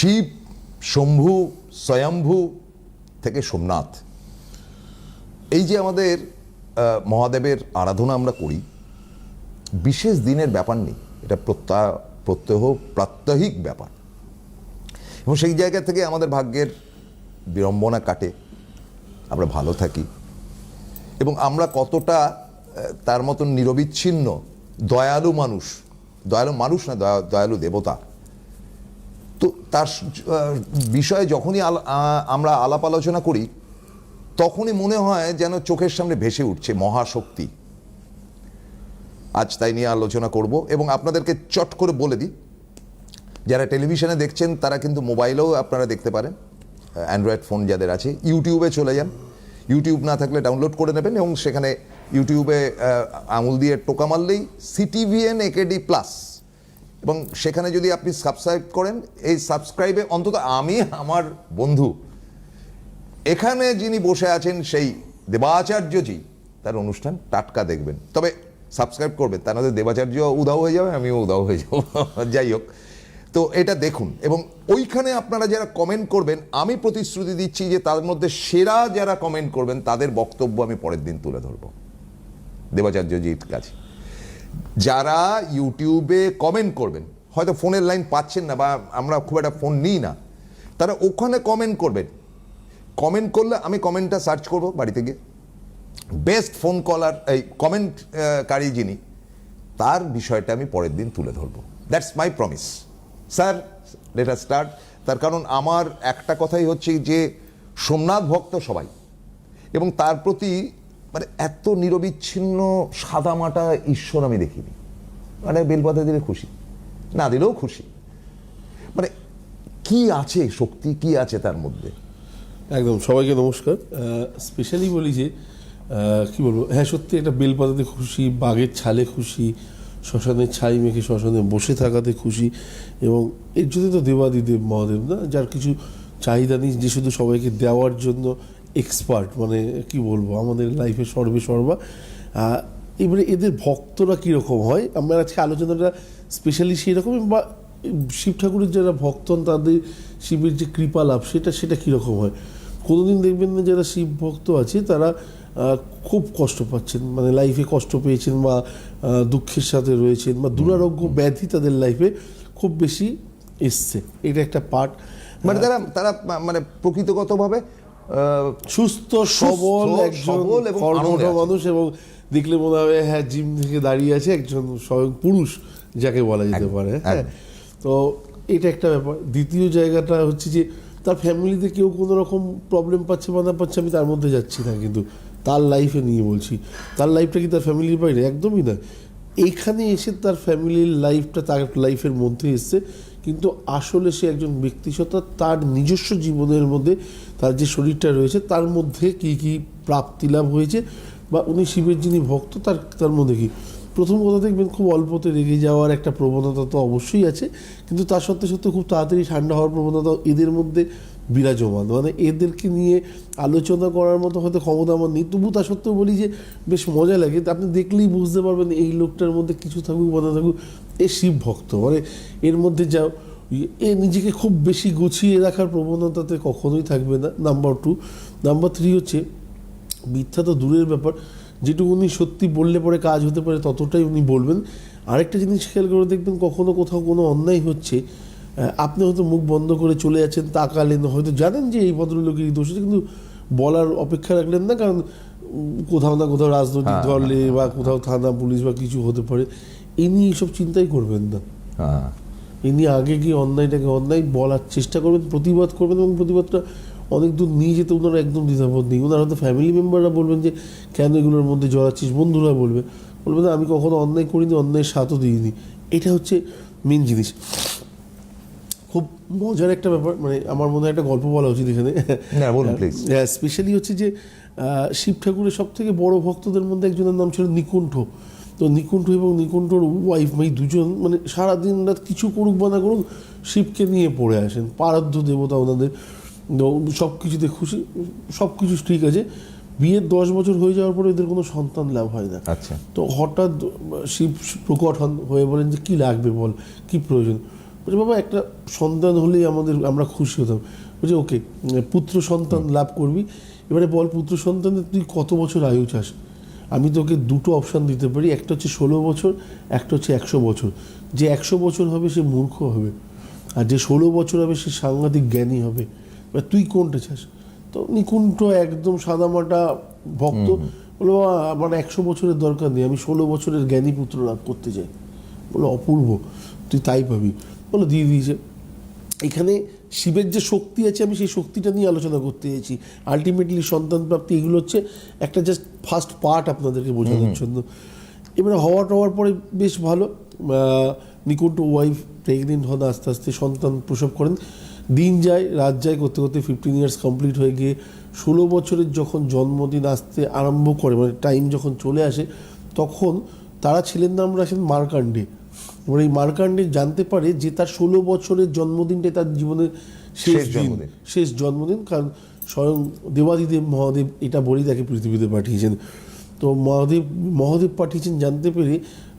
শিব, শম্ভু, স্বয়ম্ভু থেকে সোমনাথ। এই যে আমাদের মহাদেবের আরাধনা আমরা করি, বিশেষ দিনের ব্যাপার নেই। এটা প্রত্যয় প্রত্যহ, প্রাত্যহিক ব্যাপার। এবং সেই জায়গা থেকে আমাদের ভাগ্যের বিড়ম্বনা কাটে। আমরা ভালো থাকি। এবং আমরা কতটা তার মতন নিরবিচ্ছিন্ন, দয়ালু মানুষ দয়ালু মানুষ না, দয়া- দয়ালু দেবতা তো তার বিষয়ে যখনই আমরা আলাপ আলোচনা করি, তখনই মনে হয় যেন চোখের সামনে ভেসে উঠছে মহাশক্তি। আজ তাই নিয়ে আলোচনা করব এবং আপনাদেরকে চট করে বলে দিই, যারা টেলিভিশনে দেখছেন তারা কিন্তু মোবাইলেও আপনারা দেখতে পারেন, অ্যান্ড্রয়েড ফোন যাদের আছে, ইউটিউবে চলে যান। ইউটিউব না থাকলে ডাউনলোড করে নেবেন এবং সেখানে ইউটিউবে আঙুল দিয়ে টোকা মারলেই সিটিভিএন একেডি প্লাস এবং সেখানে যদি আপনি সাবস্ক্রাইব করেন, এই সাবস্ক্রাইবে অন্তত আমি, আমার বন্ধু, এখানে যিনি বসে আছেন সেই দেবাচার্যজি, তার অনুষ্ঠান টাটকা দেখবেন। তবে সাবস্ক্রাইব করবেন, তার নাহলে দেবাচার্য উদাও হয়ে যাবে, আমিও উদাও হয়ে যাব, যাই হোক। তো এটা দেখুন, এবং ওইখানে আপনারা যারা কমেন্ট করবেন, আমি প্রতিশ্রুতি দিচ্ছি যে তার মধ্যে সেরা যারা কমেন্ট করবেন, তাদের বক্তব্য আমি পরের দিন তুলে ধরবো। দেবাচার্যজির কাছে। যারা ইউটিউবে কমেন্ট করবেন, হয়তো ফোনের লাইন পাচ্ছেন না বা আমরা খুব একটা ফোন নিই না, তারা ওখানে কমেন্ট করবেন। কমেন্ট করলে আমি কমেন্টটা সার্চ করব বাড়িতে গিয়ে। বেস্ট ফোন কলার এই কমেন্টকারী যিনি, তার বিষয়টা আমি পরের দিন তুলে ধরবো। That's my promise sir letter start তার কারণ আমার একটা কথাই হচ্ছে যে, সোমনাথ ভক্ত সবাই, এবং তার প্রতি মানে এত নিরবিচ্ছিন্ন সাদামাটা ঈশ্বর আমি দেখিনি। মানে বেলপাতা দিলে খুশি, না দিলেও খুশি। মানে কি আছে শক্তি, কি আছে তার মধ্যে? একদম, সবাইকে নমস্কার। স্পেশালি বলি যে কি বলব? হ্যাঁ সত্যি একটা বেলপাতাতে খুশি, বাঘের ছালে খুশি, শ্মশানের ছাই মেখে শ্মশানে বসে থাকাতে খুশি এবং এর জন্য তো দেবাদিদেব মহাদেব না, যার কিছু চাহিদা নেই, যে শুধু সবাইকে দেওয়ার জন্য এক্সপার্ট মানে কি বলব আমাদের লাইফে সর্বে সর্বা। এবারে এদের ভক্তরা কীরকম হয়? আমরা আজকে আলোচনাটা স্পেশালি সেই রকম বা শিব ঠাকুরের যারা ভক্ত তাদের শিবের যে কৃপা লাভ সেটা সেটা কীরকম হয়? কোনোদিন দেখবেন না যারা শিব ভক্ত আছে তারা খুব কষ্ট পাচ্ছেন মানে লাইফে কষ্ট পেয়েছেন বা দুঃখের সাথে রয়েছেন বা দুরারোগ্য ব্যাধি তাদের লাইফে খুব বেশি এসছে। এটা একটা পার্ট মানে তারা তারা মানে প্রকৃতগতভাবে সুস্থ সবল সবল এবং। মানুষ এবং দেখলে মনে হবে হ্যাঁ জিম থেকে দাঁড়িয়ে আছে একজন স্বয়ং পুরুষ যাকে বলা যেতে পারে হ্যাঁ। তো এটা একটা ব্যাপার। দ্বিতীয় জায়গাটা হচ্ছে যে তার ফ্যামিলিতে কেউ কোনো রকম প্রবলেম পাচ্ছে বা না পাচ্ছে আমি তার মধ্যে যাচ্ছি না কিন্তু তার লাইফে নিয়ে বলছি। তার লাইফটা কি তার ফ্যামিলির বাইরে? একদমই না। এখানে এসে তার ফ্যামিলির লাইফটা তার লাইফের মধ্যে এসছে কিন্তু আসলে সে একজন ব্যক্তিসত্তা তার নিজস্ব জীবনের মধ্যে তার যে শরীরটা রয়েছে, তার মধ্যে কি কি প্রাপ্তি লাভ হয়েছে? বা উনি শিবের যিনি ভক্ত, তার তার মধ্যে কি? প্রথম কথা দেখবেন খুব অল্পতে রেগে যাওয়ার একটা প্রবণতা তো অবশ্যই আছে, কিন্তু তার সত্ত্বে সত্ত্বেও খুব তাড়াতাড়ি ঠান্ডা হওয়ার প্রবণতা এদের মধ্যে বিরাজমান। মানে এদেরকে নিয়ে আলোচনা করার মতো হয়তো ক্ষমতা আমার নেই, তবু তা সত্ত্বেও বলি যে বেশ মজা লাগে। আপনি দেখলেই বুঝতে পারবেন এই লোকটার মধ্যে কিছু থাকুক বা না থাকুক, এ শিব ভক্ত। মানে এর মধ্যে যাও এ নিজেকে খুব বেশি গুছিয়ে রাখার প্রবণতাতে কখনোই থাকবে না নাম্বার টু নাম্বার থ্রি হচ্ছে মিথ্যা তো দূরের ব্যাপার যেটুকু উনি সত্যি বললে পরে কাজ হতে পারে ততটাই উনি বলবেন। আরেকটা জিনিস খেয়াল করে দেখবেন কখনো কোথাও কোনো অন্যায় হচ্ছে আপনি হয়তো মুখ বন্ধ করে চলে যাচ্ছেন তাকালেন হয়তো জানেন যে এই ভদ্রলোকেরই দোষ কিন্তু বলার অপেক্ষা রাখলেন না কারণ কোথাও না কোথাও রাজনৈতিক হ্যাঁ, দলে বা কোথাও থানা পুলিশ বা কিছু হতে পারে ইনি এইসব চিন্তাই করবেন না। হ্যাঁ। ইনি আগে গিয়ে অন্যায়টাকে অন্যায় বলার চেষ্টা করবেন প্রতিবাদ করবেন এবং প্রতিবাদটা অনেক দূর নিয়ে যেতে ওনারা একদম দ্বিধাবোধ নেই। ওনার হয়তো ফ্যামিলি মেম্বাররা বলবেন যে কেন এগুলোর মধ্যে জড়াচ্ছিস? বন্ধুরা বলবে। বলবে না আমি কখনো অন্যায় করিনি অন্যায়ের স্বাদও দিইনি। এটা হচ্ছে মেন জিনিস। খুব মজার একটা ব্যাপার মানে আমার মনে হয় একটা গল্প বলা উচিত এখানে. হ্যাঁ স্পেশালি হচ্ছে যে শিব ঠাকুরের সব থেকে বড় ভক্তদের মধ্যে একজনের নাম ছিল নিকুণ্ঠ। তো নিকুণ্ঠ এবং নিকুণ্ঠর ওয়াইফ মানে দুজন মানে সারাদিন রাত কিছু করুক বা না করুক শিবকে নিয়ে পড়ে আসেন। পারাধ্য দেবতা ওনাদের সব কিছুতে খুশি সব কিছু ঠিক আছে। বিয়ের দশ বছর হয়ে যাওয়ার পরে এদের কোনো সন্তান লাভ হয় না। আচ্ছা। তো হঠাৎ শিব প্রকট হন হয়ে বলেন যে কি লাগবে বল? কি প্রয়োজন? বলছে বাবা একটা সন্তান হলেই আমাদের আমরা খুশি হতাম। বলছে ওকে পুত্র সন্তান লাভ করবি। এবারে বল পুত্র সন্তানের তুই কত বছর আয়ু চাস? আমি তোকে দুটো অপশান দিতে পারি একটা হচ্ছে ষোলো বছর একটা হচ্ছে একশো বছর। যে একশো বছর হবে সে মূর্খ হবে আর যে ষোলো বছর হবে সে সাংঘাতিক জ্ঞানী হবে। এবার তুই কোনটা চাস? তো নিকুণ্ঠ একদম সাদামাটা ভক্ত বলল বাবা আমার একশো বছরের দরকার নেই আমি ষোলো বছরের জ্ঞানী পুত্র লাভ করতে চাই। বলল অপূর্ব তুই তাই পাবি। বলো দিয়ে দিয়েছে। এখানে শিবের যে শক্তি আছে আমি সেই শক্তিটা নিয়ে আলোচনা করতে চাইছি। আলটিমেটলি সন্তান প্রাপ্তি এগুলো হচ্ছে একটা জাস্ট ফার্স্ট পার্ট আপনাদেরকে বোঝানোর জন্য। এবারে হওয়া টওয়ার পরে বেশ ভালো। নিকুণ্ঠ ওয়াইফ প্রেগনেন্ট হন আস্তে আস্তে সন্তান প্রসব করেন। দিন যায় রাত যায় করতে করতে ফিফটিন ইয়ার্স কমপ্লিট হয়ে গিয়ে ষোলো বছরের যখন জন্মদিন আসতে আরম্ভ করে মানে টাইম যখন চলে আসে তখন তারা ছিলেন নাম রাখেন মার্কান্ডে। এবার এই মার্কান্ডে জানতে পারে যে তার ষোলো বছরের জন্মদিনটাই তার জীবনের শেষ শেষ দিন জন্মদিন। শেষ জন্মদিন। কারণ স্বয়ং দেবাদিদেব মহাদেব এটা বলেই তাকে পৃথিবীতে পাঠিয়েছেন। তো মহাদেব মহাদেব পাঠিয়েছেন জানতে পেরে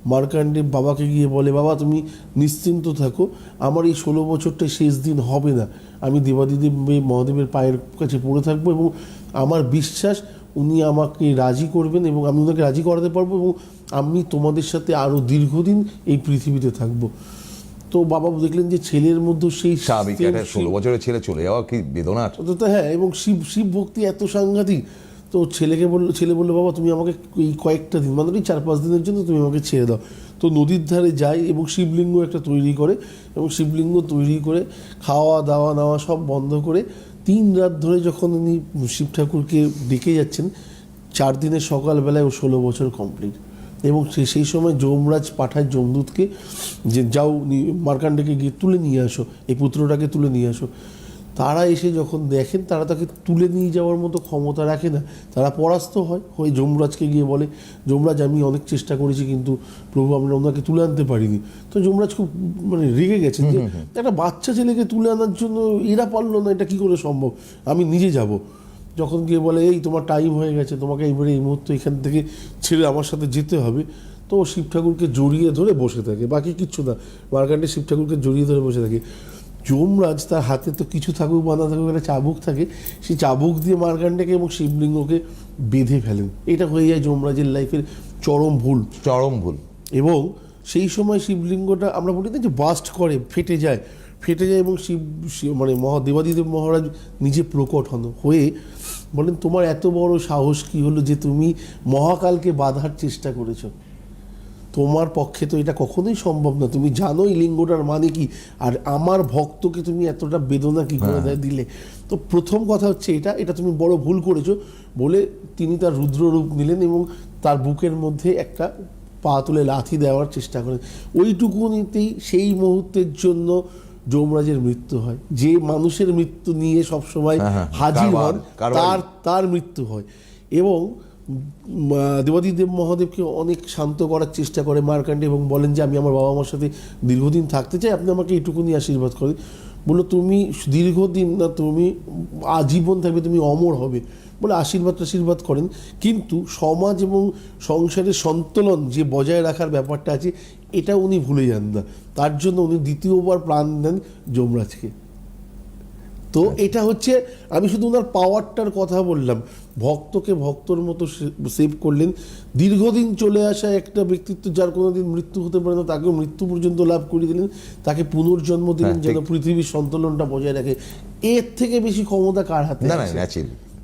মার্কান্ডে বাবাকে গিয়ে বলে বাবা তুমি নিশ্চিন্ত থাকো আমার এই ষোলো বছরটা শেষ দিন হবে না। আমি দেবাদিদেব মহাদেবের পায়ের কাছে পড়ে থাকব এবং আমার বিশ্বাস উনি আমাকে রাজি করবেন এবং আমি ওনাকে রাজি করাতে পারব এবং আমি তোমাদের সাথে আরও দীর্ঘদিন এই পৃথিবীতে থাকব। তো বাবা দেখলেন যে ছেলের মধ্যে সেই স্বাভাবিক একটা ষোলো বছরের ছেলে চলে যাওয়া কি তো তো হ্যাঁ এবং শিব শিব ভক্তি এত সাংঘাতিক। তো ছেলেকে বলল ছেলে বলল বাবা তুমি আমাকে এই কয়েকটা দিন মানে চার পাঁচ দিনের জন্য তুমি আমাকে ছেড়ে দাও। তো নদীর ধারে যায় এবং শিবলিঙ্গ একটা তৈরি করে এবং শিবলিঙ্গ তৈরি করে খাওয়া দাওয়া নেওয়া সব বন্ধ করে তিন রাত ধরে যখন উনি শিব ঠাকুরকে ডেকে যাচ্ছেন চার দিনের সকালবেলায় ও ষোলো বছর কমপ্লিট এবং সে- সেই সময় যমরাজ পাঠায় যমদূতকে যে যাও মার্কান্ডেকে গিয়ে তুলে নিয়ে আসো এই পুত্রটাকে তুলে নিয়ে আসো। তারা এসে যখন দেখেন তারা তাকে তুলে নিয়ে যাওয়ার মতো ক্ষমতা রাখে না। তারা পরাস্ত হয়। হয়ে যমরাজকে গিয়ে বলে যমরাজ আমি অনেক চেষ্টা করেছি কিন্তু প্রভু আমরা ওনাকে তুলে আনতে পারিনি। তো যমরাজ খুব মানে রেগে গেছেন যে একটা বাচ্চা ছেলেকে তুলে আনার জন্য এরা পারল না এটা কি করে সম্ভব? আমি নিজে যাব। যখন গিয়ে বলে এই তোমার টাইম হয়ে গেছে তোমাকে এইবারে এই মুহূর্তে এখান থেকে ছেড়ে আমার সাথে যেতে হবে। তো ও শিব ঠাকুরকে জড়িয়ে ধরে বসে থাকে। বাকি কিচ্ছু না। মার্কান্ডে শিব ঠাকুরকে জড়িয়ে ধরে বসে থাকে। যমরাজ তার হাতে তো কিছু থাকুক বাঁধা থাকুক একটা চাবুক থাকে। সেই চাবুক দিয়ে মার্কান্ডেকে এবং শিবলিঙ্গকে বেঁধে ফেলেন। এটা হয়ে যায় যমরাজের লাইফের চরম ভুল। চরম ভুল। এবং সেই সময় শিবলিঙ্গটা আমরা বলি না যে বাস্ট করে ফেটে যায়। ফেটে যায় এবং শিব মানে মহাদেবাদিদেব মহারাজ নিজে প্রকট হন হয়ে বলেন তোমার এত বড় সাহস কি হলো যে তুমি মহাকালকে বাধার চেষ্টা করেছ? তোমার পক্ষে তো এটা কখনোই সম্ভব না। তুমি জানো এই লিঙ্গটার মানে কি আর আমার ভক্তকে তুমি এতটা বেদনা কি করে দেয় দিলে? তো প্রথম কথা হচ্ছে এটা এটা তুমি বড় ভুল করেছ বলে তিনি তার রুদ্র রূপ নিলেন এবং তার বুকের মধ্যে একটা পা তুলে লাথি দেওয়ার চেষ্টা করেন। ওইটুকুনিতেই সেই মুহূর্তের জন্য যমরাজের মৃত্যু হয়। যে মানুষের মৃত্যু নিয়ে সবসময় হ্যাঁ, হ্যাঁ, হাজির হন তার তার মৃত্যু হয়। এবং দেবাদিদেব মহাদেবকে অনেক শান্ত করার চেষ্টা করে মার্কান্ডে এবং বলেন যে আমি আমার বাবা মার সাথে দীর্ঘদিন থাকতে চাই আপনি আমাকে এইটুকুনি আশীর্বাদ করেন। বলল তুমি দীর্ঘদিন না তুমি আজীবন থাকবে তুমি অমর হবে। বলে আশীর্বাদ আশীর্বাদ করেন। কিন্তু সমাজ এবং সংসারের সন্তুলন যে বজায় রাখার ব্যাপারটা আছে এটা উনি ভুলে যান না। তার জন্য উনি দ্বিতীয়বার প্রাণ দেন যমরাজকে। তো এটা হচ্ছে আমি শুধু ওনার পাওয়ারটার কথা বললাম। ভক্তকে ভক্তর মতো সেভ করলেন। দীর্ঘদিন চলে আসা একটা ব্যক্তিত্ব যার কোনোদিন মৃত্যু হতে পারে না তাকেও মৃত্যু পর্যন্ত লাভ করে দিলেন। তাকে পুনর্জন্ম দিলেন হ্যাঁ, যেন পৃথিবীর সন্তুলনটা বজায় রাখে। এর থেকে বেশি ক্ষমতা কার হাতে?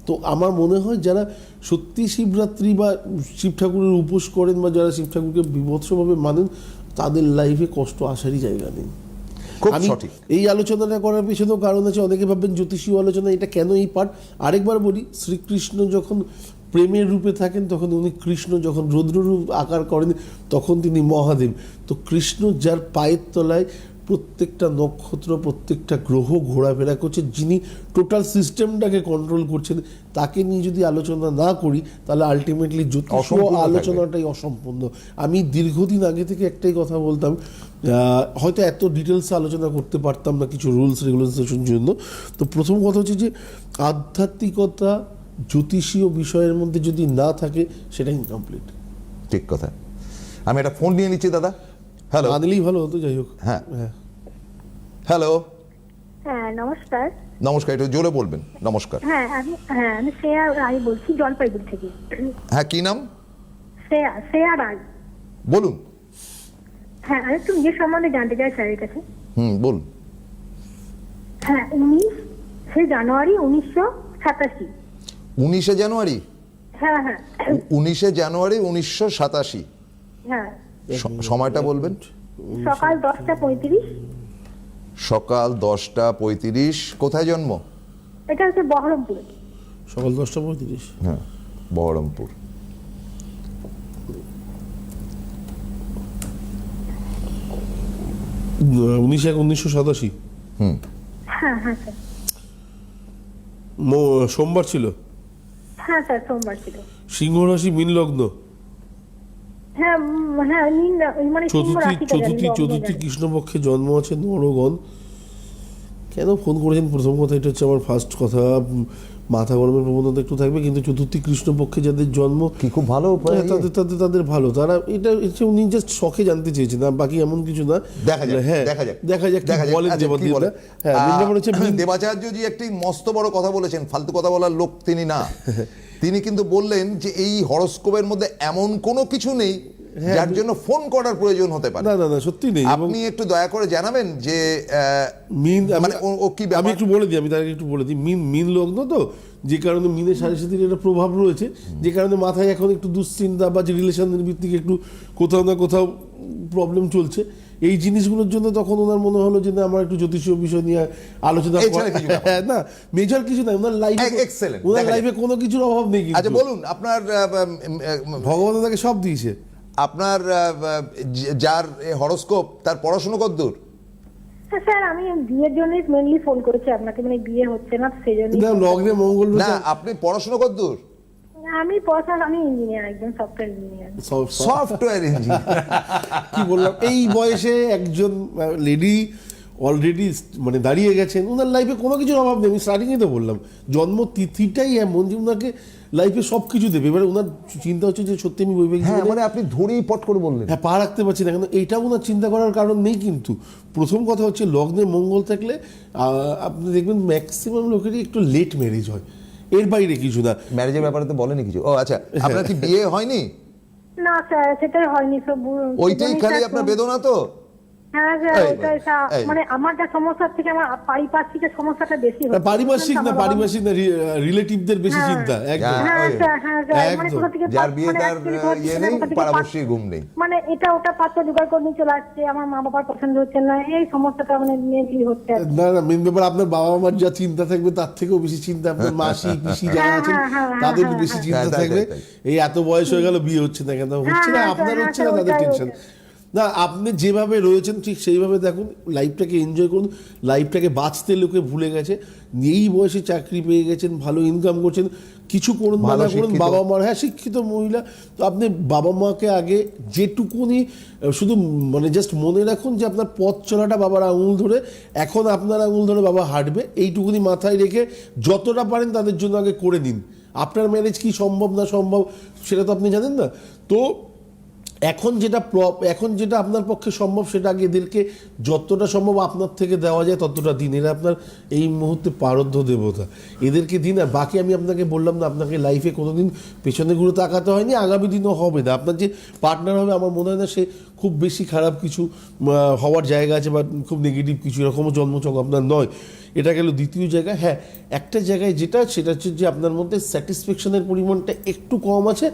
তো আমার মনে হয় যারা সত্যি শিবরাত্রি বা শিব ঠাকুরের উপোস করেন বা যারা শিব ঠাকুরকে বিভৎসভাবে মানেন তাদের লাইফে কষ্ট আসারই জায়গা নেই। খুব সঠিক। এই আলোচনাটা করার পিছনেও কারণ আছে অনেকে ভাববেন জ্যোতিষীয় আলোচনা এটা কেন এই পাঠ আরেকবার বলি শ্রীকৃষ্ণ যখন প্রেমের রূপে থাকেন তখন উনি কৃষ্ণ যখন রুদ্ররূপ আকার করেন তখন তিনি মহাদেব। তো কৃষ্ণ যার পায়ের তলায় প্রত্যেকটা নক্ষত্র প্রত্যেকটা গ্রহ ঘোরাফেরা করছে যিনি টোটাল সিস্টেমটাকে কন্ট্রোল করছেন তাকে নিয়ে যদি আলোচনা না করি তাহলে আলটিমেটলি জ্যোতিষ আলোচনাটাই অসম্পূর্ণ। আমি দীর্ঘদিন আগে থেকে একটাই কথা বলতাম হয়তো এত ডিটেলসে আলোচনা করতে পারতাম না কিছু রুলস রেগুলেশনের জন্য। তো প্রথম কথা হচ্ছে যে আধ্যাত্মিকতা জ্যোতিষীয় বিষয়ের মধ্যে যদি না থাকে সেটা ইনকমপ্লিট ঠিক কথা। আমি একটা ফোন নিয়ে নিচ্ছি দাদা। হ্যালো আনলেই ভালো হতো যাই হোক। হ্যাঁ। হ্যাঁ। হ্যালো হ্যাঁ নমস্কার। নমস্কার একটু জোরে বলবেন। নমস্কার। হ্যাঁ আমি হ্যাঁ আমি শ্রেয়া রায় বলছি জলপাইগুড়ি থেকে। হ্যাঁ কি নাম? শ্রেয়া শ্রেয়া রায়। বলুন। হ্যাঁ আমি একটু নিজের সম্বন্ধে জানতে চাই স্যারের কাছে। হুম বলুন। হ্যাঁ উনিশ সে জানুয়ারি উনিশশো সাতাশি। উনিশে জানুয়ারি? হ্যাঁ হ্যাঁ। উনিশে জানুয়ারি উনিশশো সাতাশি। হ্যাঁ। সময়টা বলবেন? সকাল দশটা পঁয়ত্রিশ। সকাল দশটা পঁয়ত্রিশ। কোথায় জন্ম? এটা হচ্ছে বহরমপুর। সকাল দশটা পঁয়ত্রিশ। হ্যাঁ বহরমপুর। উনিশ এক উনিশশো সাতাশি। হ্যাঁ হ্যাঁ স্যার। সোমবার ছিল? হ্যাঁ স্যার সোমবার ছিল। সিংহ রাশি মীন লগ্ন হ্যাঁ হ্যাঁ নীল মানে চতুর্থী চতুর্থী চতুর্থী কৃষ্ণপক্ষে জন্ম আছে নরগণ। কেন ফোন করেছেন? প্রথম কথা এটা হচ্ছে আমার ফার্স্ট কথা। মাথা গরমের প্রবণতা একটু থাকবে কিন্তু চতুর্থী কৃষ্ণপক্ষে যাদের জন্ম কি খুব ভালো হ্যাঁ, তাদের তাদের তাদের ভালো। তারা এটা হচ্ছে উনি জাস্ট শখে জানতে চেয়েছেন আর বাকি এমন কিছু না। দেখা যাক হ্যাঁ দেখা যাক। দেখা যাক দেখা বলেন আচ্ছা? হ্যাঁ মীন- দেবাচার্যজি একটি মস্ত বড় কথা বলেছেন ফালতু কথা বলার লোক তিনি না। তিনি কিন্তু বললেন যে এই হরস্কোপের মধ্যে এমন কোনো কিছু নেই যার জন্য ফোন করার প্রয়োজন হতে পারে। হ্যাঁ, না না না সত্যি নেই। আপনি একটু দয়া করে জানাবেন যে মিন মানে ও- কি আমি একটু বলে দিই আমি তার একটু বলে দিই। মিন মিন লগ্ন তো যে কারণে মিনের সাড়ে সাথে একটা প্রভাব রয়েছে যে কারণে মাথায় এখন একটু দুশ্চিন্তা বা যে রিলেশনের ভিত্তিক একটু কোথাও না কোথাও প্রবলেম চলছে। এই জিনিসগুলোর জন্য তখন ওনার মনে হলো যে না আমার একটু জ্যোতিষীয় বিষয় নিয়ে আলোচনা হ্যাঁ না মেজর কিছু নাই ওনার লাইফে ওনার লাইফে কোনো কিছুর অভাব নেই আচ্ছা বলুন আপনার ভগবান ওনাকে সব দিয়েছে। আপনার যার হরস্কোপ তার পড়াশোনা কদ্দূর হ্যাঁ স্যার আমি বিয়ের জন্যই মেনলি ফোন করেছি আপনাকে মানে বিয়ে হচ্ছে না সেই জন্য না লগ্নে মঙ্গল না আপনি পড়াশোনা কদ্দূর আমি পড়াশোনা আমি ইঞ্জিনিয়ার একজন সফটওয়্যার ইঞ্জিনিয়ার সফটওয়্যার ইঞ্জিনিয়ার কি বললাম? এই বয়সে একজন লেডি অলরেডি মানে দাঁড়িয়ে গেছেন ওনার লাইফে কোনো কিছুর অভাব নেই। আমি স্টার্টিংয়ে তো বললাম জন্ম তিথিটাই এমন যে ওনাকে লাইফে সব কিছু দেবে। এবারে ওনার চিন্তা হচ্ছে যে সত্যি আমি বৈবাহিক হ্যাঁ মানে আপনি ধরেই পট করে বললেন। হ্যাঁ পা রাখতে পারছি না কিন্তু এইটাও ওনার চিন্তা করার কারণ নেই কিন্তু। প্রথম কথা হচ্ছে লগ্নে মঙ্গল থাকলে আহ, আপনি দেখবেন ম্যাক্সিমাম লোকেরই একটু লেট ম্যারেজ হয়। এর বাইরে কিছু না। ম্যারেজের ব্যাপারে তো বলেনি কিছু। ও আচ্ছা আপনার কি বিয়ে হয়নি? না স্যার সেটাই হয়নি সব ওইটাই খালি আপনার বেদনা তো? হ্যাঁ স্যার এই, ওইটাই স্যার এই। মানে আমার যা সমস্যা থেকে আমার পারিপার্শ্বিকের সমস্যাটা বেশি পারিপার্শ্বিক না বাবা- পারিপার্শ্বিক না রিলেটিভদের বেশি। চিন্তা একদম ওই। স্যার স্যার একদম। কোথা থেকে যার বিয়ে তার actually আহ, কোথা ইয়ে নেই কোথা থেকে পাড়াবশ্যী পাত- ঘুম নেই মানে এটা ওটা পাত্র জোগাড় করে চলে আসছে আমার মা বাবার পছন্দ হচ্ছে না এই সমস্যাটা মানে মেনলি হচ্ছে না না মেন ব্যাপার আপনার বাবা মার যা চিন্তা থাকবে তার থেকেও বেশি চিন্তা আপনার মাসি পিসি যারা হ্যাঁ, আছেন হ্যাঁ, হ্যাঁ, তাদের বেশি। চিন্তা থাকবে এই এত বয়স হয়ে গেল বিয়ে হচ্ছে না কেন হচ্ছে না আপনার হচ্ছে না তাদের টেনশন। না আপনি যেভাবে রয়েছেন ঠিক সেইভাবে দেখুন লাইফটাকে এনজয় করুন লাইফটাকে বাঁচতে লোকে ভুলে গেছে এই বয়সে চাকরি পেয়ে গেছেন ভালো ইনকাম করছেন কিছু করুন ভালো করুন বাবা মার হ্যাঁ শিক্ষিত মহিলা তো আপনি বাবা মাকে আগে যেটুকুনি শুধু মানে জাস্ট মনে রাখুন যে আপনার পথ চলাটা বাবার আঙুল ধরে এখন আপনার আঙুল ধরে বাবা হাঁটবে এইটুকুনি মাথায় রেখে যতটা পারেন তাদের জন্য আগে করে নিন। আপনার ম্যারেজ কি সম্ভব না সম্ভব সেটা তো আপনি জানেন না। তো এখন যেটা এখন যেটা আপনার পক্ষে সম্ভব, সেটা আগে এদেরকে যতটা সম্ভব আপনার থেকে দেওয়া যায় ততটা দিন। এরা আপনার এই মুহূর্তে পারদ্ধ দেবতা। এদেরকে দিন, আর বাকি আমি আপনাকে বললাম না, আপনাকে লাইফে কোনোদিন পেছনে ঘুরে তাকাতে হয়নি, আগামী দিনও হবে না। আপনার যে পার্টনার হবে, আমার মনে হয় না সে খুব বেশি খারাপ কিছু হওয়ার জায়গা আছে বা খুব নেগেটিভ কিছু, এরকমও জন্মচক আপনার নয়। এটা গেল দ্বিতীয় জায়গা। হ্যাঁ একটা জায়গায় যেটা, সেটা হচ্ছে যে আপনার মধ্যে স্যাটিসফ্যাকশনের পরিমাণটা একটু কম আছে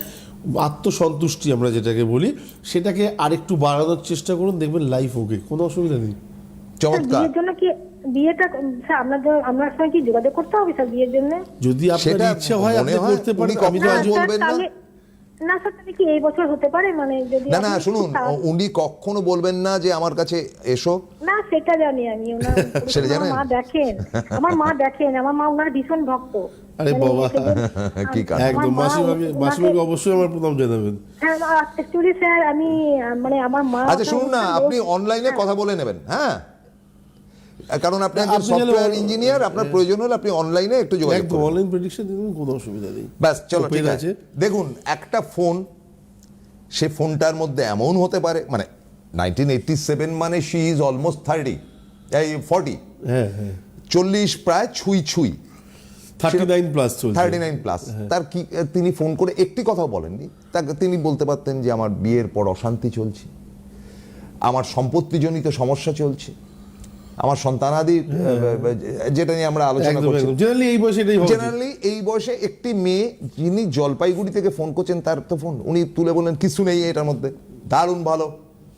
আত্মসন্তুষ্টি আমরা যেটাকে বলি সেটাকে আরেকটু বাড়ানোর চেষ্টা করুন দেখবেন লাইফ ওকে কোনো অসুবিধা নেই। চমৎকার। জন্য কি বিয়েটা স্যার আপনার জন্য- আপনার সঙ্গে কি যোগাযোগ করতে হবে স্যার বিয়ের জন্য? যদি আপনার ইচ্ছা হয় আপনি করতে পারেন আমি তো আজ বলবেন না? না স্যার কি এই বছর হতে পারে মানে যদি না শুনুন উনি কখনো বলবেন না যে আমার কাছে এসো না সেটা জানি আমি ওনার সেটা জানেন? মা দেখেন আমার মা দেখেন আমার মা ওনার ভীষণ ভক্ত আরে মানে বাবা। কি কাণ্ড। একদম মাসিমাকে মাসিমাকে অবশ্যই আমার প্রণাম জানাবেন হ্যাঁ অ্যাকচুয়ালি স্যার আমি মানে আমার মা আচ্ছা শুনুন না আপনি অনলাইনে কথা বলে নেবেন হ্যাঁ কারণ আপনি একজন সফটওয়্যার ইঞ্জিনিয়ার আপনার প্রয়োজন হলে আপনি অনলাইনে একটু যোগাযোগ করুন। অনলাইন প্রেডিকশন দিন কোনো অসুবিধা নেই। ব্যাস চলো ঠিক আছে। দেখুন একটা ফোন সে ফোনটার মধ্যে এমন হতে পারে মানে নাইনটিন এইটটি সেভেন মানে শি ইজ অলমোস্ট থার্টি এই ফর্টি হ্যাঁ হ্যাঁ। চল্লিশ প্রায় ছুঁই ছুঁই। Thirty nine plus thirty nine plus তার কি তিনি ফোন করে একটি কথাও বলেননি। তাকে তিনি বলতে পারতেন যে আমার বিয়ের পর অশান্তি চলছে আমার সম্পত্তিজনিত সমস্যা চলছে আমার সন্তানাদি যেটা নিয়ে আমরা আলোচনা করছি। জেনারেলি এই বয়সে জেনারেলি এই বয়সে একটি মেয়ে যিনি জলপাইগুড়ি থেকে ফোন করছেন তার তো ফোন উনি তুলে বললেন কিছু নেই এটার মধ্যে। দারুণ ভালো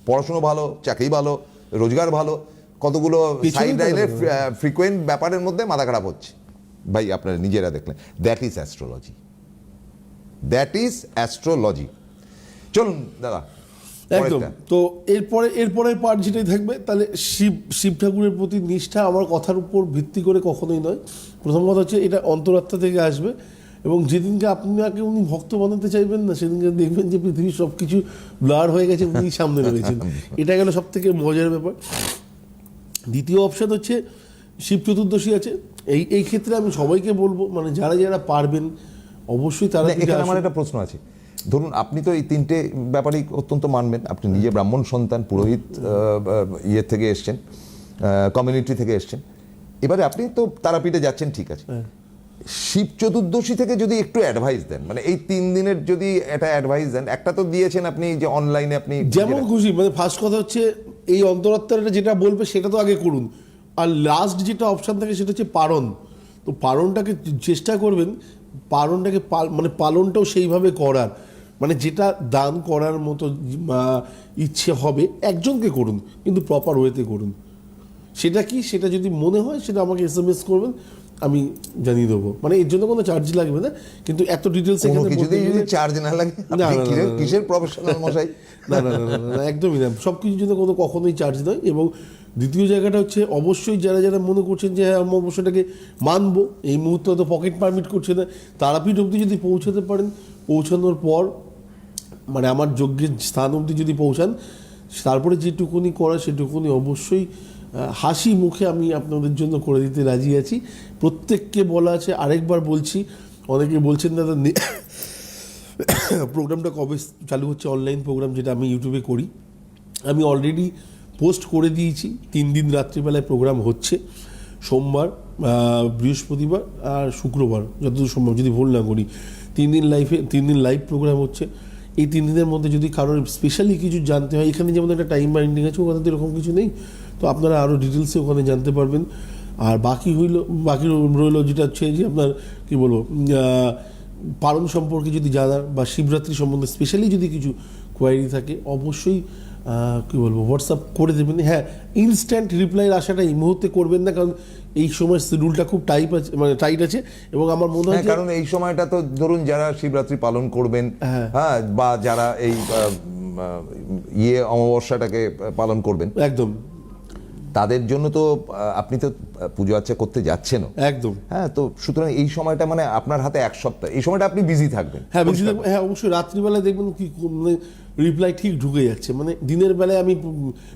পড়াশুনো ভালো চাকরি ভালো রোজগার ভালো কতগুলো সাইড লাইনের ফ্রিকোয়েন্ট ব্যাপারের মধ্যে মাথা খারাপ হচ্ছে। ভাই আপনারা নিজেরা দেখলেন। That is astrology that is astrology চলুন দাদা। একদম। তো এরপরে এরপরের পার্ট যেটাই থাকবে তাহলে শিব শিব ঠাকুরের প্রতি নিষ্ঠা আমার কথার উপর ভিত্তি করে কখনোই নয়। প্রথম কথা হচ্ছে এটা অন্তরাত্মা থেকে আসবে এবং যেদিনকে আপনাকে উনি ভক্ত বানাতে চাইবেন না সেদিনকে দেখবেন যে পৃথিবীর সব কিছু ব্লার হয়ে গেছে উনি সামনে রয়েছেন। এটা গেল সব থেকে মজার ব্যাপার। দ্বিতীয় অপশন হচ্ছে শিব চতুর্দশী আছে। এই এই ক্ষেত্রে আমি সবাইকে বলব মানে যারা যারা পারবেন অবশ্যই তারা এখানে আমার একটা প্রশ্ন আছে। ধরুন আপনি তো এই তিনটে ব্যাপারেই অত্যন্ত মানবেন। আপনি নিজে ব্রাহ্মণ সন্তান পুরোহিত ইয়ে থেকে এসছেন কমিউনিটি থেকে এসছেন। এবারে আপনি তো তারাপীঠে যাচ্ছেন ঠিক আছে। হ্যাঁ। শিব চতুর্দশী থেকে যদি একটু অ্যাডভাইস দেন মানে এই তিন দিনের যদি একটা অ্যাডভাইস দেন একটা তো দিয়েছেন আপনি যে অনলাইনে আপনি যেমন খুশি মানে ফার্স্ট কথা হচ্ছে এই অন্তরাত্মাটা যেটা বলবে সেটা তো আগে করুন। আর লাস্ট যেটা অপশান থাকে সেটা হচ্ছে পারণ। তো পারণটাকে চেষ্টা করবেন পারণটাকে পাল- মানে পালনটাও সেইভাবে করার। মানে যেটা দান করার মতো ইচ্ছে হবে একজনকে করুন কিন্তু প্রপার ওয়েতে করুন। সেটা কি? সেটা যদি মনে হয় সেটা আমাকে এস এম এস করবেন আমি জানিয়ে দেবো। মানে এর জন্য কোনো চার্জ লাগবে না কিন্তু এত ডিটেলস যদি চার্জ না লাগে না, কিসের- প্রফেশনাল মশাই? না না না না, একদমই না। সব কিছুর জন্য কোনো কখনোই চার্জ নয়। এবং দ্বিতীয় জায়গাটা হচ্ছে অবশ্যই যারা যারা মনে করছেন যে হ্যাঁ আমি অবশ্যটাকে মানবো এই মুহূর্তে হয়তো পকেট পারমিট করছে না তারাপীঠ অবধি যদি পৌঁছাতে পারেন পৌঁছানোর পর মানে আমার যজ্ঞের স্থান অবধি যদি পৌঁছান, তারপরে যেটুকুনি করা সেটুকুনি অবশ্যই হাসি মুখে আমি আপনাদের জন্য করে দিতে রাজি আছি। প্রত্যেককে বলা আছে, আরেকবার বলছি, অনেকে বলছেন, দাদা প্রোগ্রামটা কবে চালু হচ্ছে? অনলাইন প্রোগ্রাম যেটা আমি ইউটিউবে করি। আমি অলরেডি পোস্ট করে দিয়েছি, তিন দিন রাত্রিবেলায় প্রোগ্রাম হচ্ছে। সোমবার বৃহস্পতিবার আর শুক্রবার, যতদূর সম্ভব, যদি ভুল না করি। তিন দিন লাইফে তিন দিন লাইভ প্রোগ্রাম হচ্ছে। এই তিন দিনের মধ্যে যদি কারোর স্পেশালি কিছু জানতে হয়, এখানে যেমন একটা টাইম বাইন্ডিং আছে, ওখানে তো এরকম কিছু নেই। তো আপনারা আরও ডিটেলসে ওখানে জানতে পারবেন। আর বাকি হইল, বাকি রইল যেটা হচ্ছে যে আপনার, কী বলব পালন সম্পর্কে যদি জানার বা শিবরাত্রি সম্বন্ধে স্পেশালি যদি কিছু কোয়ারি থাকে, অবশ্যই কি বলব হোয়াটসঅ্যাপ করে দেবেন। হ্যাঁ ইনস্ট্যান্ট রিপ্লাইয়ের আশাটা এই মুহূর্তে করবেন না কারণ এই সময় শিডিউলটা খুব টাইপ আছে মানে টাইট আছে এবং আমার মনে হয় হ্যাঁ কারণ এই সময়টা তো ধরুন যারা শিবরাত্রি পালন করবেন হ্যাঁ। হ্যাঁ বা যারা এই ইয়ে অমাবস্যাটাকে পালন করবেন। একদম। তাদের জন্য তো আপনি তো পুজো আর্চা করতে যাচ্ছেন একদম। হ্যাঁ তো সুতরাং এই সময়টা মানে আপনার হাতে এক সপ্তাহ এই সময়টা আপনি বিজি থাকবেন। হ্যাঁ বেশি হ্যাঁ অবশ্যই রাত্রিবেলায় দেখবেন কি মানে রিপ্লাই ঠিক ঢুকে যাচ্ছে। মানে দিনের বেলায় আমি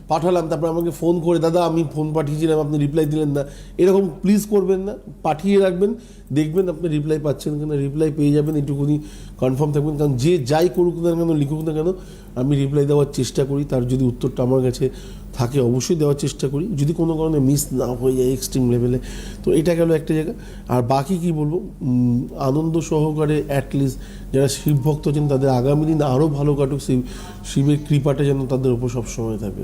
পাঠালাম, তারপর আমাকে ফোন করে, দাদা, আমি ফোন পাঠিয়েছিলাম, আপনি রিপ্লাই দিলেন না। এরকম প্লিজ করবেন না, পাঠিয়ে রাখবেন, দেখবেন আপনি রিপ্লাই পাচ্ছেন কেন রিপ্লাই পেয়ে যাবেন এটুকুনি কনফার্ম থাকবেন। কারণ যে যাই করুক না কেন, লিখুক না কেন, আমি রিপ্লাই দেওয়ার চেষ্টা করি। তার যদি উত্তরটা আমার কাছে থাকে অবশ্যই দেওয়ার চেষ্টা করি। যদি কোনো কারণে মিস না হয়ে যায় এক্সট্রিম লেভেলে তো এটা গেল একটা জায়গা। আর বাকি কি বলব? আনন্দ সহকারে অ্যাটলিস্ট যারা শিব ভক্ত আছেন তাদের আগামী দিন আরও ভালো কাটুক। শিব শিবের কৃপাটা যেন তাদের উপর সবসময় থাকে।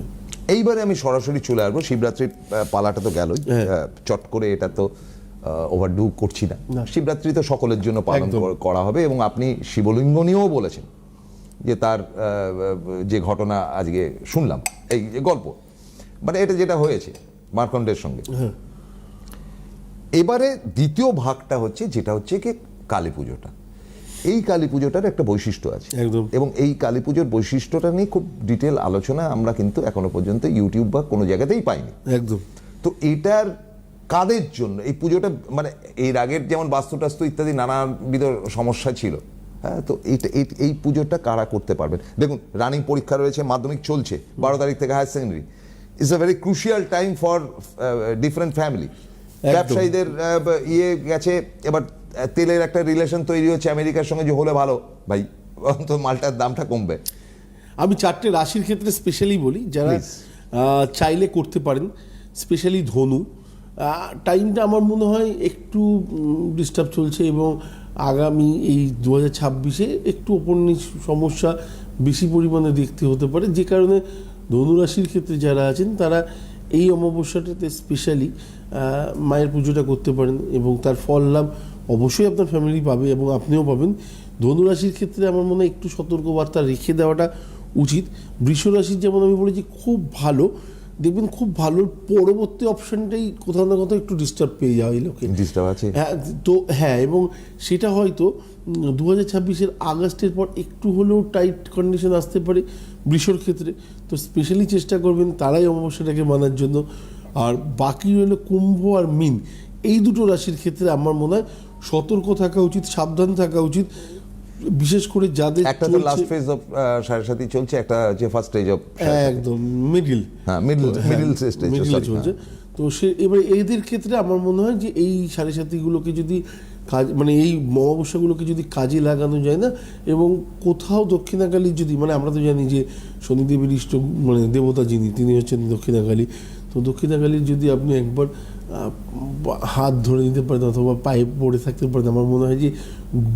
এইবারে আমি সরাসরি চলে আসব। শিবরাত্রির পালাটা তো গেলই। হ্যাঁ। চট করে এটা তো ওভারডু করছি না। না। শিবরাত্রি তো সকলের জন্য পালন করা হবে এবং আপনি শিবলিঙ্গ নিয়েও বলেছেন। যে তার যে ঘটনা আজকে শুনলাম এই যে গল্প। মানে এটা যেটা হয়েছে মার্কণ্ডের সঙ্গে। এবারে দ্বিতীয় ভাগটা হচ্ছে যেটা হচ্ছে কি কালী পুজোটা। এই কালী পুজোটার একটা বৈশিষ্ট্য আছে। একদম। এবং এই কালী পুজোর বৈশিষ্ট্যটা নিয়ে খুব ডিটেল আলোচনা আমরা কিন্তু এখনও পর্যন্ত ইউটিউব বা কোনো জায়গাতেই পাইনি। একদম। তো এটার কাদের জন্য এই পুজোটা মানে এর আগের যেমন বাস্তু টাস্তু ইত্যাদি নানাবিধ সমস্যা ছিল হ্যাঁ তো এইটা এই- এই পুজোটা কারা করতে পারবেন? দেখুন রানিং পরীক্ষা রয়েছে মাধ্যমিক চলছে বারো তারিখ থেকে higher secondary it's a very crucial time for different family ব্যবসায়ীদের ইয়ে গেছে এবার তেলের একটা রিলেশন তৈরি হচ্ছে আমেরিকার সঙ্গে যে হলে ভালো। ভাই তো মালটার দামটা কমবে। আমি চারটে রাশির ক্ষেত্রে স্পেশালি বলি যারা চাইলে করতে পারেন স্পেশালি ধনু। টাইমটা আমার মনে হয় একটু ডিস্টার্ব চলছে এবং আগামী এই দু হাজার ছাব্বিশে একটু ওপর নিচ সমস্যা বেশি পরিমাণে দেখতে হতে পারে। যে কারণে ধনুরাশির ক্ষেত্রে যারা আছেন, তারা এই অমাবস্যাটাতে স্পেশালি মায়ের পুজোটা করতে পারেন এবং তার ফল লাভ অবশ্যই আপনার ফ্যামিলি পাবে এবং আপনিও পাবেন। ধনুরাশির ক্ষেত্রে আমার মনে হয় একটু সতর্কবার্তা রেখে দেওয়াটা উচিত। বৃষ রাশির যেমন আমি বলেছি, খুব ভালো। দেখবেন খুব ভালো পরবর্তী অপশনটাই কোথাও না কোথাও একটু ডিস্টার্ব পেয়ে যাওয়া এই লোকের। ডিস্টার্ব আছে। হ্যাঁ তো হ্যাঁ এবং সেটা হয়তো দু হাজার ছাব্বিশের আগস্টের পর একটু হলেও টাইট কন্ডিশন আসতে পারে বৃষর ক্ষেত্রে। তো স্পেশালি চেষ্টা করবেন তারাই অমাবস্যাটাকে মানার জন্য। আর বাকি হলো কুম্ভ আর মিন। এই দুটো রাশির ক্ষেত্রে আমার মনে হয় সতর্ক থাকা উচিত সাবধান থাকা উচিত। বিশেষ করে যাদের একটা তো লাস্ট ফেজ অফ সাড়ে চলছে একটা যে ফার্স্ট স্টেজ অফ একদম মিডিল হ্যাঁ মিডল মিডল স্টেজ মিডিলে চলছে। তো সে এবার এদের ক্ষেত্রে আমার মনে হয় যে এই সাড়ে সাতিগুলোকে যদি কাজ মানে এই অমাবস্যাগুলোকে যদি কাজে লাগানো যায় না এবং কোথাও দক্ষিণাকালী যদি মানে আমরা তো জানি যে শনিদেবের ইষ্ট মানে দেবতা যিনি তিনি হচ্ছেন দক্ষিণাকালী। তো দক্ষিণাকালীর যদি আপনি একবার হাত ধরে নিতে পারেন অথবা পায়ে পড়ে থাকতে পারেন আমার মনে হয় যে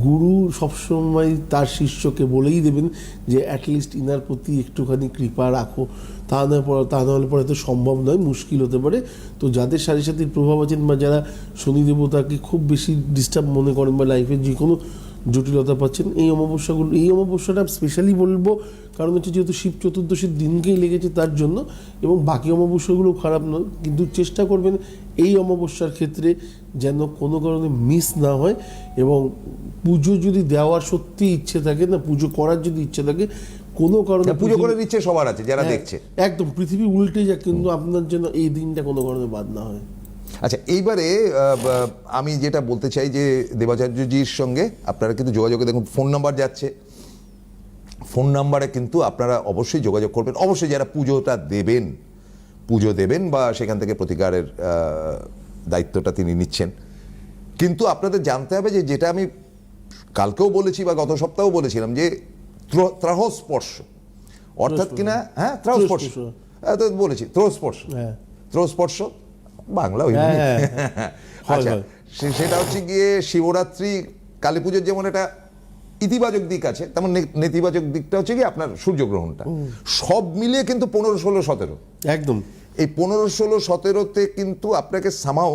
গুরু সবসময় তার শিষ্যকে বলেই দেবেন যে অ্যাটলিস্ট ইনার প্রতি একটুখানি কৃপা রাখো। তা না পরে তা না হলে পরে তো সম্ভব নয়, মুশকিল হতে পারে। তো যাদের সাথে সাথে প্রভাব আছেন বা যারা শনি দেবতাকে খুব বেশি ডিস্টার্ব মনে করেন বা লাইফের যে কোনো জটিলতা পাচ্ছেন। এই অমাবস্যাগুলো এই অমাবস্যাটা স্পেশালি বলব কারণ হচ্ছে যেহেতু শিব চতুর্দশীর দিনকেই লেগেছে তার জন্য এবং বাকি অমাবস্যাগুলো খারাপ নয় কিন্তু চেষ্টা করবেন এই অমাবস্যার ক্ষেত্রে যেন কোনো কারণে মিস না হয় এবং পুজো যদি দেওয়ার সত্যি ইচ্ছে থাকে না পুজো করার যদি ইচ্ছে থাকে কোনো কারণে পুজো করে দিচ্ছে সবার আছে যারা হ্যাঁ, দেখছে। একদম পৃথিবী উল্টে যাক কিন্তু আপনার জন্য এই দিনটা কোনো কারণে বাদ না হয়। আচ্ছা এইবারে আমি যেটা বলতে চাই যে দেবাচার্যজির সঙ্গে আপনারা কিন্তু যোগাযোগে দেখুন ফোন নাম্বার যাচ্ছে। ফোন নাম্বারে কিন্তু আপনারা অবশ্যই যোগাযোগ করবেন। অবশ্যই যারা পুজোটা দেবেন পুজো দেবেন বা সেখান থেকে প্রতিকারের দায়িত্বটা তিনি নিচ্ছেন। কিন্তু আপনাদের জানতে হবে যে যেটা আমি কালকেও বলেছি বা গত সপ্তাহেও বলেছিলাম যে ত্র- ত্রাহস্পর্শ। অর্থাৎ কিনা? হ্যাঁ ত্রাহস্পর্শ। বলেছি ত্রস্পর্শ। হ্যাঁ। ত্রস্পর্শ বাংলা ওই হ্যাঁ, আচ্ছা সেটা হচ্ছে গিয়ে শিবরাত্রি কালী পুজোর যেমন এটা ইতিবাচক দিক আছে তেমন নেতিবাচক দিকটা হচ্ছে কি আপনার সূর্যগ্রহণটা। সব মিলিয়ে কিন্তু পনেরো ষোলো সতেরো। একদম। এই পনেরো ষোলো সতেরোতে কিন্তু আপনাকে সামাও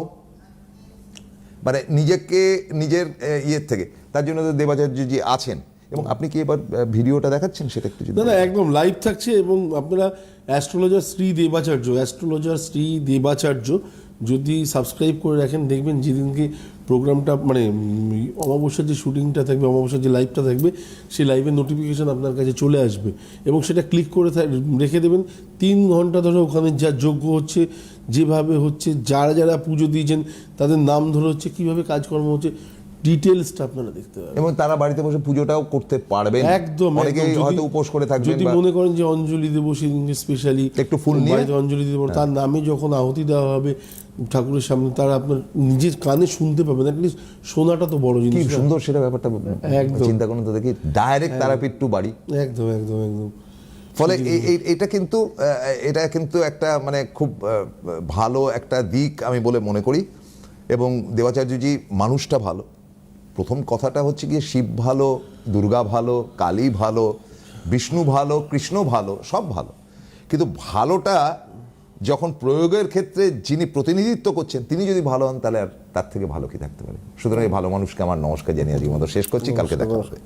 মানে নিজেকে নিজের ইয়ের থেকে তার জন্য তো দেবাচার্যজি আছেন। এবং আপনি কি এবার ভিডিওটা দেখাচ্ছেন সেটা একটু না না একদম লাইভ থাকছে এবং আপনারা অ্যাস্ট্রোলজার শ্রী দেবাচার্য অ্যাস্ট্রোলজার শ্রী দেবাচার্য যদি সাবস্ক্রাইব করে রাখেন, দেখবেন যেদিনকে প্রোগ্রামটা মানে অমাবস্যার যে শুটিংটা থাকবে, অমাবস্যার যে লাইভটা থাকবে, সেই লাইভের নোটিফিকেশান আপনার কাছে চলে আসবে। এবং সেটা ক্লিক করে রেখে দেবেন। তিন ঘণ্টা ধরে ওখানে যা যোগ্য হচ্ছে, যেভাবে হচ্ছে, যারা যারা পুজো দিয়েছেন, তাদের নাম ধরে হচ্ছে, কীভাবে কাজকর্ম হচ্ছে ডিটেলসটা আপনারা দেখতে পাবেন। এবং তারা বাড়িতে বসে পুজোটাও করতে পারবেন। একদম অনেকে হয়তো উপোস করে থাকবেন যদি মনে করেন যে অঞ্জলি দেবো সেদিনকে স্পেশালি একটু ফুল নিয়ে? হ্যাঁ। অঞ্জলি দেবো তার নামে যখন আহুতি দেওয়া হবে ঠাকুরের সামনে তারা আপনার নিজের কানে শুনতে পাবেন। অ্যাটলিস্ট শোনাটা তো বড় জিনিস। সুন্দর সেটা ব্যাপারটা একদম। চিন্তা করুন তো দেখি। ডাইরেক্ট তারাপীঠ টু বাড়ি। একদম একদম একদম। ফলে এটা কিন্তু এটা কিন্তু একটা মানে খুব ভালো একটা দিক আমি বলে মনে করি। এবং দেবাচার্যজি মানুষটা ভালো। প্রথম কথাটা হচ্ছে গিয়ে শিব ভালো দুর্গা ভালো কালী ভালো বিষ্ণু ভালো কৃষ্ণ ভালো সব ভালো। কিন্তু ভালোটা যখন প্রয়োগের ক্ষেত্রে যিনি প্রতিনিধিত্ব করছেন তিনি যদি ভালো হন তাহলে আর তার থেকে ভালো কি থাকতে পারে? সুতরাং এই ভালো মানুষকে আমার নমস্কার জানিয়ে আজকের মতো শেষ করছি কালকে দেখা হবে।